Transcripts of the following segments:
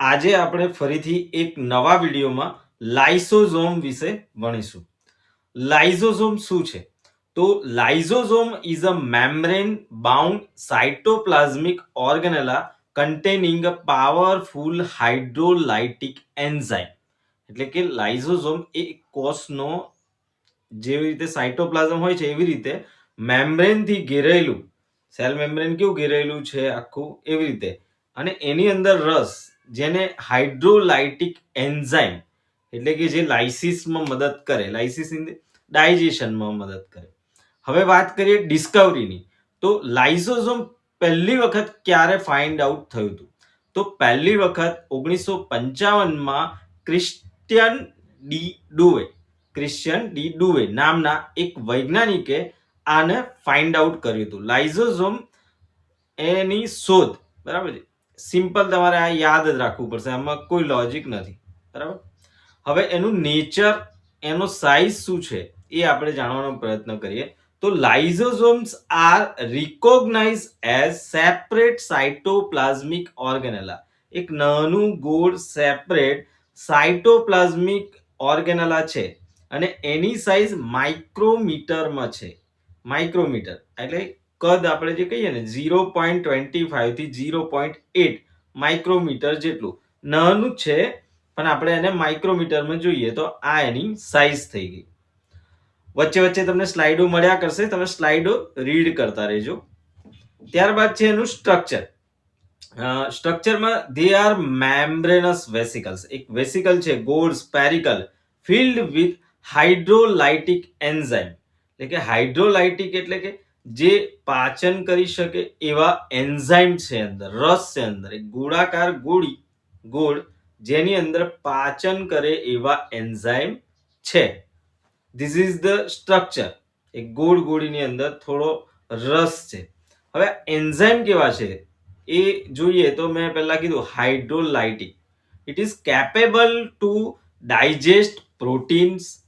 આજે આપણે ફરીથી એક નવા વિડીયોમાં લાઇસોઝોમ વિશે ભણીશું. લાઇઝોઝોમ શું છે? તો lysosome is a membrane bound cytoplasmic organelle containing a powerful hydrolytic enzyme એટલે કે લાઇઝોઝોમ એ કોષનો જેવી રીતે સાઇટોપ્લાઝમ હોય છે, એવી રીતે મેમ્બ્રેનથી ઘેરાયેલું. સેલ મેમ્બ્રેન કેવું ઘેરાયેલું છે? આખું એવી રીતે. અને એની અંદર રસ જેને હાઇડ્રોલાઇટિક એન્ઝાઇમ, એટલે કે જે લાઇસિસમાં મદદ કરે, લાઇસિસ ઇન ડાયજેશનમાં મદદ કરે. હવે વાત કરીએ ડિસ્કવરીની. તો લાઇસોઝોમ પહેલી વખત ક્યારે ફાઇન્ડ આઉટ થયું હતું? તો પહેલી વખત ઓગણીસો પંચાવનમાં Christian de Duve, Christian de Duve નામના એક વૈજ્ઞાનિકે આને ફાઇન્ડ આઉટ કર્યું હતું. લાઇઝોઝોમ એની શોધ, બરાબર છે? સિમ્પલ તમારે આ યાદ જ રાખવું પડશે, આમાં કોઈ લોજિક નથી. બરાબર? હવે એનું નેચર એનો સાઇઝ શું છે એ આપણે જાણવાનો પ્રયત્ન કરીએ. તો lysosomes are recognise as separate cytoplasmic organelle એક નાનું ગોળ સેપરેટ સાઇટોપ્લાઝમિક ઓર્ગેનેલા છે અને એની સાઇઝ માઇક્રોમીટરમાં છે. માઇક્રોમીટર એટલે કદ આપણે જે કહીએ ને ઝીરો પોઈન્ટ ટ્વેન્ટી ફાઈવથી ઝીરો પોઈન્ટ એટ માઇક્રોમીટર જેટલું. નાનું છે, પણ આપણે એને માઇક્રોમીટરમાં જોઈએ તો આ એની સાઇઝ થઈ ગઈ. વચ્ચે વચ્ચે તમને સ્લાઇડો મળ્યા કરશે, તમે સ્લાઇડો રીડ કરતા રહેજો. ત્યારબાદ છે એનું સ્ટ્રક્ચર સ્ટ્રક્ચરમાં ધે આર મેમ્બ્રેનસ વેસિકલ્સ એક વેસિકલ છે, ગોળ spherical filled with hydrolytic enzyme એટલે કે હાઇડ્રોલાઇટિક એટલે કે જે પાચન કરી શકે એવા એન્ઝાઇમ છે અંદર, રસ છે અંદર. એક ગોળાકાર ગોળી, ગોળ જેની અંદર પાચન કરે એવા એન્ઝાઇમ છે. ધીસ ઇઝ ધ સ્ટ્રક્ચર એક ગોળ ગોળીની અંદર થોડો રસ છે. હવે એન્ઝાઇમ કેવા છે? એ જોઈએ તો મેં પહેલાં કીધું hydrolytic. It is capable to digest proteins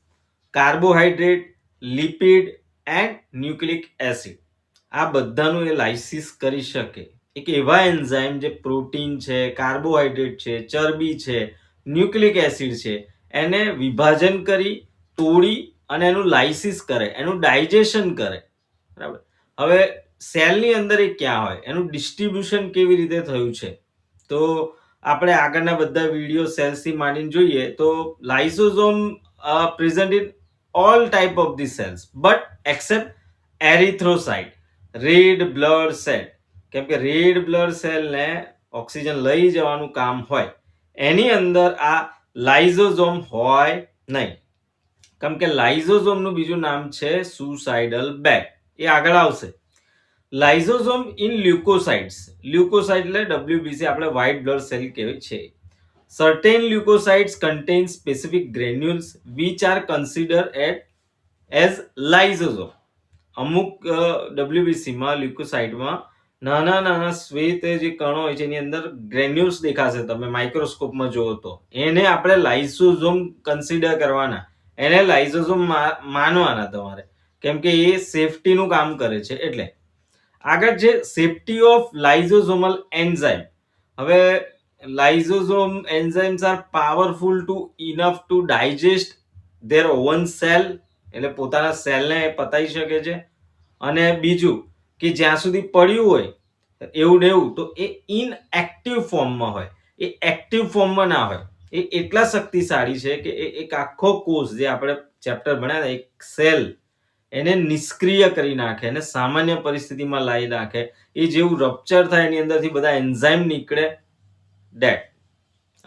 carbohydrate lipid and nucleic acid. આ બધાનું એ લાઇસિસ કરી શકે. એક એવા એન્ઝાઇમ જે પ્રોટીન છે કાર્બોહાઈડ્રેટ છે, ચરબી છે, ન્યુક્લિક એસિડ છે, એને વિભાજન કરી, તોડી અને એનું લાઇસિસ કરે, એનું ડાયજેશન કરે. બરાબર? હવે સેલની અંદર એ ક્યાં હોય? એનું ડિસ્ટ્રીબ્યુશન કેવી રીતે થયું છે? તો આપણે આગળના બધા વીડિયો સેલ્સથી માંડીને જોઈએ તો lysosome present in all type of the cells but except erythrocyte red blood cell. કેમ કે રેડ બ્લડ સેલને ઓક્સિજન લઈ જવાનું કામ હોય, એની અંદર આ લાઇઝોઝોમ હોય નહીં. કેમ કે લાઇઝોઝોમનું બીજું નામ છે સુસાઇડલ બેગ એ આગળ આવશે. લાઇઝોઝોમ ઇન લ્યુકોસાઇટ્સ લ્યુકોસાઇટ એટલે ડબ્લ્યુબીસી આપણે વ્હાઇટ બ્લડ સેલ કહેવાય છે. Certain leukocytes contain specific granules which are considered at, as lysosome. અમુક ડબ્લ્યુબીસીમાં લ્યુકોસાઇટમાં નાના નાના શ્વેત જે કણો હોય છે, એની અંદર ગ્રેન્યુલ્સ દેખાશે. તમે માઇક્રોસ્કોપમાં જુઓ તો. એને આપણે લાઇસોઝોમ કન્સિડર કરવાના. એને લાઇસોઝોમ માનવાના તમારે. કેમ કે એ સેફટીનું કામ કરે છે. એટલે આગળ છે સેફટી ઓફ લાઇઝોઝોમલ એન્ઝાઇમ હવે lysosome enzymes are powerful to enough to digest their own cell એટલે પોતાના સેલને પતાઈ શકે છે. અને બીજું કે જ્યાં સુધી પડ્યું હોય, એવું ને એવું, તો એ ઇનએક્ટિવ ફોર્મમાં હોય. એ એક્ટિવ ફોર્મમાં ના હોય. એ એટલા શક્તિશાળી છે કે એ એક આખો કોષ જે આપણે ચેપ્ટર ભણ્યા એક સેલ એને નિષ્ક્રિય કરી નાખે એને સામાન્ય પરિસ્થિતિમાં લાવી નાખે. એ જેવું રપ્ચર થાય એની અંદરથી બધા એન્ઝાઇમ નીકળે. ડેટ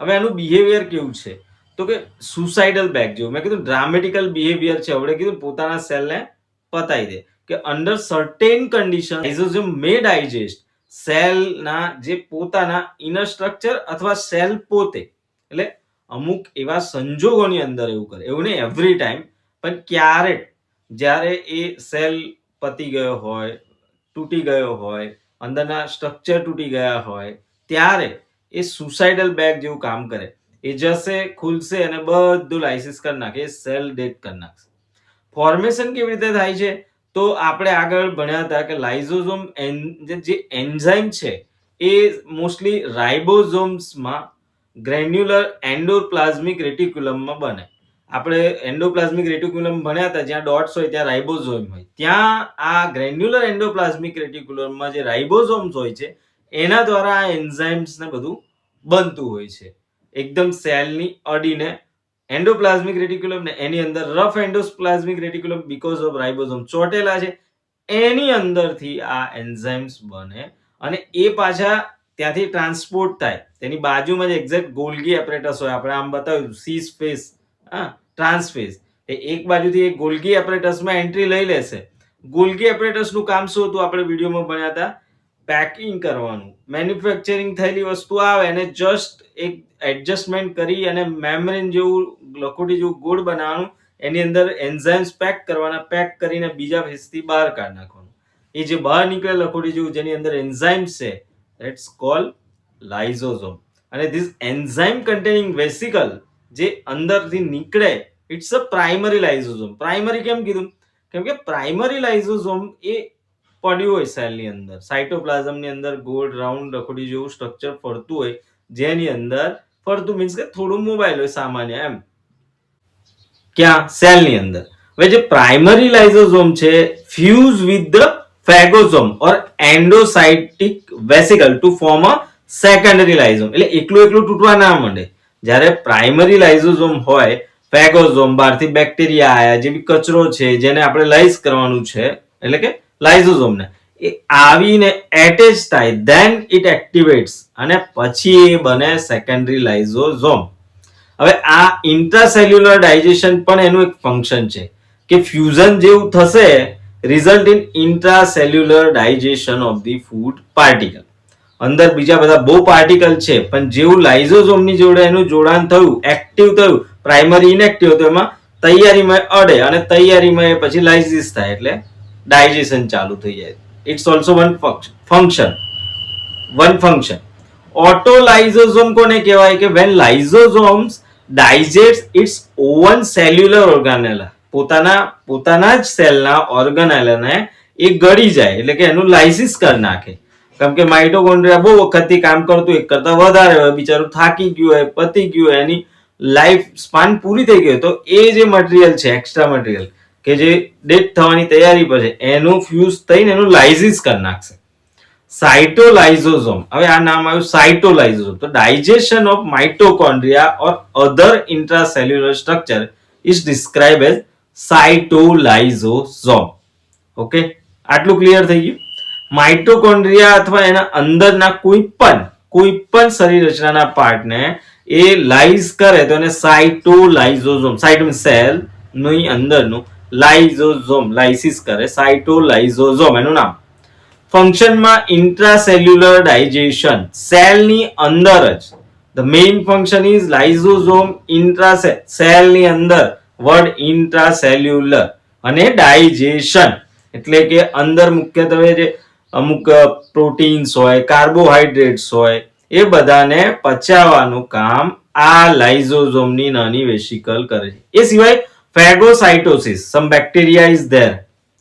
હવે એનું બિહેવિયર કેવું છે? તો કે સુસાઇડલ બેક જેવું. મેં કીધું ડ્રામેટિકલ બિહેવિયર છે. આપણે કીધું પોતાના સેલને પતાવી દે. કે under certain condition lysosome may digest સેલના જે પોતાના ઇનર સ્ટ્રક્ચર અથવા સેલ પોતે. એટલે અમુક એવા સંજોગોની અંદર એવું કરે. એવું નહીં એવરી ટાઈમ પણ ક્યારેક જ્યારે એ સેલ પતી ગયો હોય, તૂટી ગયો હોય, અંદરના સ્ટ્રક્ચર તૂટી ગયા હોય, ત્યારે એ સુસાઇડલ બેગ જેવું કામ કરે. એ જશે, ખુલશે અને બધું લાઇસિસ કરી નાખે, એ સેલ ડેટ કરી નાખશે. ફોર્મેશન કેવી રીતે થાય છે? તો આપણે આગળ ભણ્યા હતા કે લાઇઝોઝોમ જે એન્ઝાઇમ છે, એ મોસ્ટલી રાઇબોઝોમ્સમાં ગ્રેન્યુલર એન્ડોપ્લાઝમિક રેટિક્યુલમમાં બને. આપણે એન્ડોપ્લાઝમિક રેટિક્યુલમ ભણ્યા હતા, જ્યાં ડોટ્સ હોય ત્યાં રાઇબોઝોમ હોય. ત્યાં આ ગ્રેન્યુલર એન્ડોપ્લાઝમિક રેટિક્યુલમમાં જે રાઇબોઝોમ્સ હોય છે, એના દ્વારા આ એન્ઝાઇમ્સને બધું બનતું હોય છે. એકદમ સેલની અડીને એન્ડોપ્લાઝમિક રેટિક્યુલમ ને એની અંદર rough endoplasmic reticulum because of ribosome ચોટેલા છે. એની અંદરથી આ એન્ઝાઇમ્સ બને અને એ પાછા ત્યાંથી ટ્રાન્સપોર્ટ થાય. તેની બાજુમાં જે એક્ઝેક્ટ ગોલ્ગી એપરેટસ હોય, આપણે આમ બતાવ્યું સી સ્પેસ હા ટ્રાન્સફેસ એ એક બાજુથી એ ગોલ્ગી એપરેટસમાં એન્ટ્રી લઈ લેશે. ગોલ્ગી એપરેટસનું કામ શું હતું? આપણે વિડીયોમાં ભણ્યા હતા. પેકિંગ કરવાનું. મેન્યુફેક્ચરિંગ થયેલી વસ્તુ આવે એને જસ્ટ એક એડજસ્ટમેન્ટ કરી અને મેમરીન જેવું, લખોટી જેવું ગોળ બનાવવાનું, એની અંદર એન્ઝાઇમ્સ પેક કરવાના પેક કરીને બીજા ફેસથી બહાર કાઢી નાખવાનું. એ જે બહાર નીકળે લખોટી જેવું, જેની અંદર એન્ઝાઇમ્સ છે ઇટ્સ કોલ લાઇઝોઝોમ અને ધીસ એન્ઝાઇમ કન્ટેનિંગ વેસિકલ જે અંદરથી નીકળે it's a primary lysosome primary કેમ કીધું? કેમ કે પ્રાઇમરી લાઇઝોઝોમ એ પડ્યું હોય સેલની અંદર. સાયટોપ્લાઝમની અંદર ગોળ રાઉન્ડ રખોડી જેવું સ્ટ્રક્ચર ફરતું હોય, જેની અંદર ફરતું મીન્સ કે થોડું મોબાઈલ હોય સામાન્ય એમ. ક્યાં? સેલની અંદર. હવે જે પ્રાઇમરી લાઇઝોઝોમ છે fuse with the phagosome or endocytic vesicle to form a secondary lysosome એટલે એકલું એકલું તૂટવા ના માંડે. જ્યારે પ્રાઇમરી લાઇઝોઝોમ હોય ફેગોઝોમ બહારથી બેક્ટેરિયા આયા, જે બી કચરો છે, જેને આપણે લાઇઝ કરવાનું છે, એટલે કે લાઇઝોઝોમને એ આવીને એટેચ થાય ધેન ઇટ એક્ટિવેટ્સ અને પછી એ બને સેકન્ડરી લાઇઝોઝોમ હવે આ ઇન્ટ્રાસેલ્યુલર ડાયજેશન પણ એનું એક ફંક્શન છે કે ફ્યુઝન જેવું થશે result in intracellular digestion of the food particle અંદર બીજા બધા બહુ પાર્ટિકલ છે, પણ જેવું લાઇઝોઝોમની જોડે એનું જોડાણ થયું એક્ટિવ થયું પ્રાઇમરી ઇનએક્ટિવ તો એમાં તૈયારીમાં અડે અને તૈયારીમાં એ પછી લાઇઝિસ થાય, એટલે ડાયજેશન ચાલુ થઈ જાય. It's also one function one function autolysosome કોને કહેવાય કે when lysosomes digest its own cellular organelle પોતાના પોતાના જ સેલના ઓર્ગનેલાને એ ગળી જાય, એટલે કે એનું લાઇસિસ કરી નાખે. કેમ કે માઇટોકોન્ડ્રિયા બહુ વખતથી કામ કરતું, એક કરતા વધારે હોય, બિચારું થાકી ગયું હોય, પતી ગયું હોય, એની લાઈફ સ્પાન પૂરી થઈ ગઈ હોય, તો એ જે મટીરિયલ છે એક્સ્ટ્રા મટીરિયલ કે જે ડેથ થવાની તૈયારી પર છે, એનું ફ્યુઝ થઈને એનું લાઇઝિસ કરી નાખશે. સાઇટોલાઇઝોઝોમ હવે આ નામ આવ્યું સાઇટોલાઇઝોઝોમ તો digestion of mitochondria or other intracellular structure is describe as cytolysosome okay આટલું ક્લિયર થઈ ગયું? માઇટોકોન્ડ્રિયા અથવા એના અંદરના કોઈ પણ કોઈ પણ શરીર રચનાના પાર્ટને એ લાઇઝ કરે તો એને સાઇટોલાઇઝોઝોમ સાઇટ સેલની અંદરનું લાઇઝોઝોમ, લાઇસિસ કરે, સાઇટોલાઇઝોઝોમ, એનું નામ. ફંક્શનમાં ઇન્ટ્રાસેલ્યુલર ડાયજેશન સેલની અંદર જ. The main function is lysosome ઇન્ટ્રાસે સેલની અંદર વર્ડ ઇન્ટ્રાસેલ્યુલર અને ડાયજેશન. એટલે કે અંદર મુખ્યત્વે જે અમુક પ્રોટીન્સ હોય કાર્બોહાઈડ્રેટ્સ હોય, એ બધાને પચાવવાનું કામ આ લાઇઝોઝોમની નાની વેસિકલ કરે છે. એ સિવાય phagocytosis some bacteria is there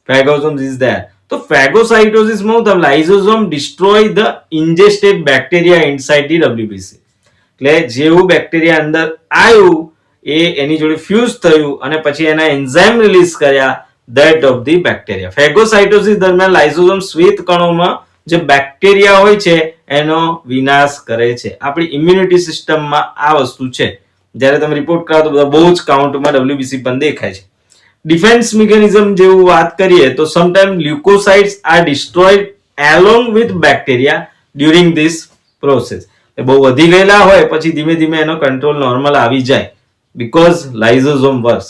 phagosomes is there તો ફેગોસાઇટોસિસમાં હું lysosome destroy the ingested bacteria inside the WBC એટલે જેવું બેક્ટેરિયા અંદર આવ્યું એ એની જોડે ફ્યુઝ થયું અને પછી એના એન્ઝાઇમ રિલીઝ કર્યા that of the bacteria phagocytosis દરમિયાન લાઇઝોઝોમ શ્વેત કણોમાં જે બેક્ટેરિયા હોય છે એનો વિનાશ કરે છે આપણી ઇમ્યુનિટી સિસ્ટમમાં આ વસ્તુ છે જ્યારે તમે રિપોર્ટ કરાવો તો બધા બહુ જ કાઉન્ટમાં ડબ્લ્યુબીસી પણ દેખાય છે. ડિફેન્સ મિકેનિઝમ જેવું વાત કરીએ તો sometime leucocytes are destroyed along with bacteria during this process એ બહુ વધી ગયેલા હોય, પછી ધીમે ધીમે એનો કંટ્રોલ નોર્મલ આવી જાય બીકોઝ લાઇઝોઝોમ વર્ક્સ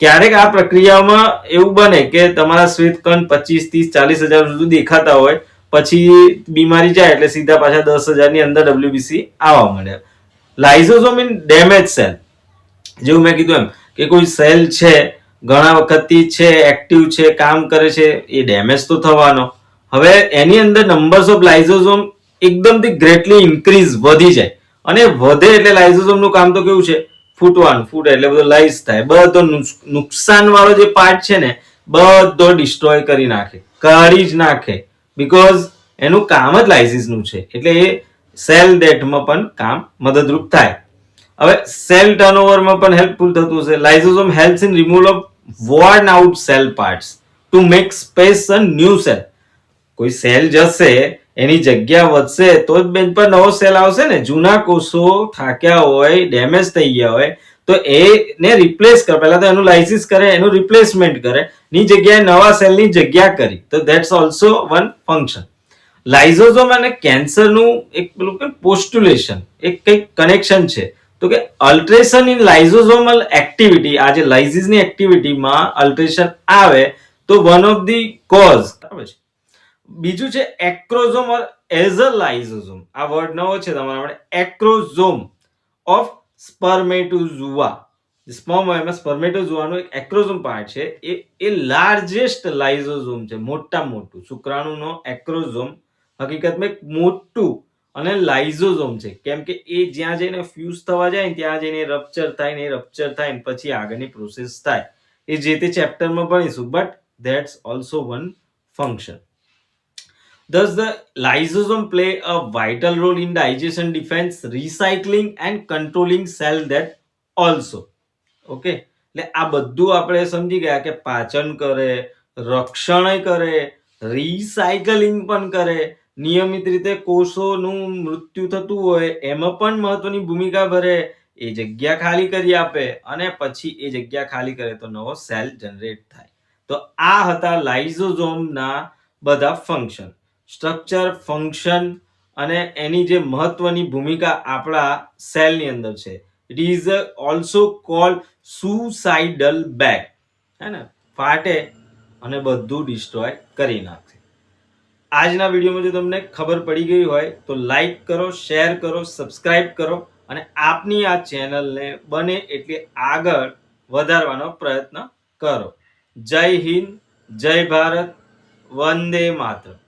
ક્યારેક આ પ્રક્રિયામાં એવું બને કે તમારા શ્વેતકણ પચીસ, ત્રીસ, ચાલીસ હજાર સુધી દેખાતા હોય, પછી બીમારી જાય એટલે સીધા પાછા દસ હજારની અંદર ડબ્લ્યુબીસી આવવા માંડે. લાઇઝોઝોમ ઇન ડેમેજ સેલ જેવું મેં કીધું એમ કે કોઈ સેલ છે, ઘણા વખતથી છે એક્ટિવ છે, કામ કરે છે, એ ડેમેજ તો થવાનો. હવે એની અંદર નંબર્સ ઓફ લાઇઝોઝોમ એકદમથી ગ્રેટલી ઇન્ક્રીઝ વધી જાય. અને વધે એટલે લાઇઝોઝોમનું કામ તો કેવું છે? ફૂટવાનું, ફૂટે એટલે બધો લાઈઝ થાય. બધો નુકસાનવાળો જે પાર્ટ છે ને, બધો ડિસ્ટ્રોય કરી નાખે. કાઢી જ નાખે. બિકોઝ એનું કામ જ લાઇસિસનું છે. એટલે એ સેલ ડેટમાં પણ કામ મદદરૂપ થાય. હવે સેલ ટર્નઓવરમાં પણ હેલ્પફુલ થતું હશે. Lysosome helps in removal of worn out cell parts to make space a new cell કોઈ સેલ જશે, એની જગ્યા વધશે, તો જ બેન પર નવો સેલ આવશે ને. જૂના કોષો થાક્યા હોય ડેમેજ થઈ ગયા હોય, તો એને રિપ્લેસ કરે. પહેલા તો એનું લાઇસિસ કરે, એનું રિપ્લેસમેન્ટ કરે. ની જગ્યાએ નવા સેલની જગ્યા કરી. તો that's also one function lysosome અને કેન્સરનું એક પેલું કે પોસ્ટુલેશન એક કંઈક કનેક્શન છે. તો કે અલ્ટ્રેશન ઇન લાઇઝોઝોમલ એક્ટિવિટી આ જે લાઇઝિસની એક્ટિવિટીમાં અલ્ટ્રેશન આવે, તો વન ઓફ ધી કોઝ બરાબર છે. બીજું છે એક્રોઝોમ ઓર એઝ અ લાઇઝોઝોમ આ વર્ડ નવો છે તમારા માટે. એક્રોઝોમ ઓફ સ્પર્મેટોઝુઆ સ્પર્મ એમાં સ્પર્મેટોઝુઆનો એક એક્રોઝોમ પાર્ટ છે. એ એ લાર્જેસ્ટ લાઇઝોઝોમ છે મોટા મોટું શુક્રાણુનો એક્રોઝોમ હકીકતમાં એક મોટું અને લાઇઝોઝોમ છે. કેમ કે એ જ્યાં જઈને ફ્યુઝ થવા જાય ને ત્યાં જઈને રપ્ચર થાય ને રપ્ચર થાય ને પછી આગળની પ્રોસેસ થાય. એ જે તે ચેપ્ટરમાં ભણીશું. But that's also one function Thus, the lysosome play a vital role in digestion, defense, recycling, and controlling cell death also. Okay એટલે આ બધું આપણે સમજી ગયા કે પાચન કરે રક્ષણ કરે રિસાયકલિંગ પણ કરે નિયમિત રીતે કોષોનું મૃત્યુ થતું હોય, એમાં પણ મહત્વની ભૂમિકા ભરે. એ જગ્યા ખાલી કરી આપે અને પછી એ જગ્યા ખાલી કરે તો નવો સેલ જનરેટ થાય. તો આ હતા લાઇઝોઝોમના બધા ફંક્શન. સ્ટ્રક્ચર, ફંક્શન અને એની જે મહત્વની ભૂમિકા આપણા સેલની અંદર છે. It is also called suicidal bag હે ને? ફાટે અને બધું ડિસ્ટ્રોય કરી નાખે. આજના વિડીયોમાં જો તમને ખબર પડી ગઈ હોય તો લાઈક કરો શેર કરો સબસ્ક્રાઇબ કરો અને આપની આ ચેનલને બને એટલી આગળ વધારવાનો પ્રયત્ન કરો. જય હિન્દ, જય ભારત, વંદે માતરમ.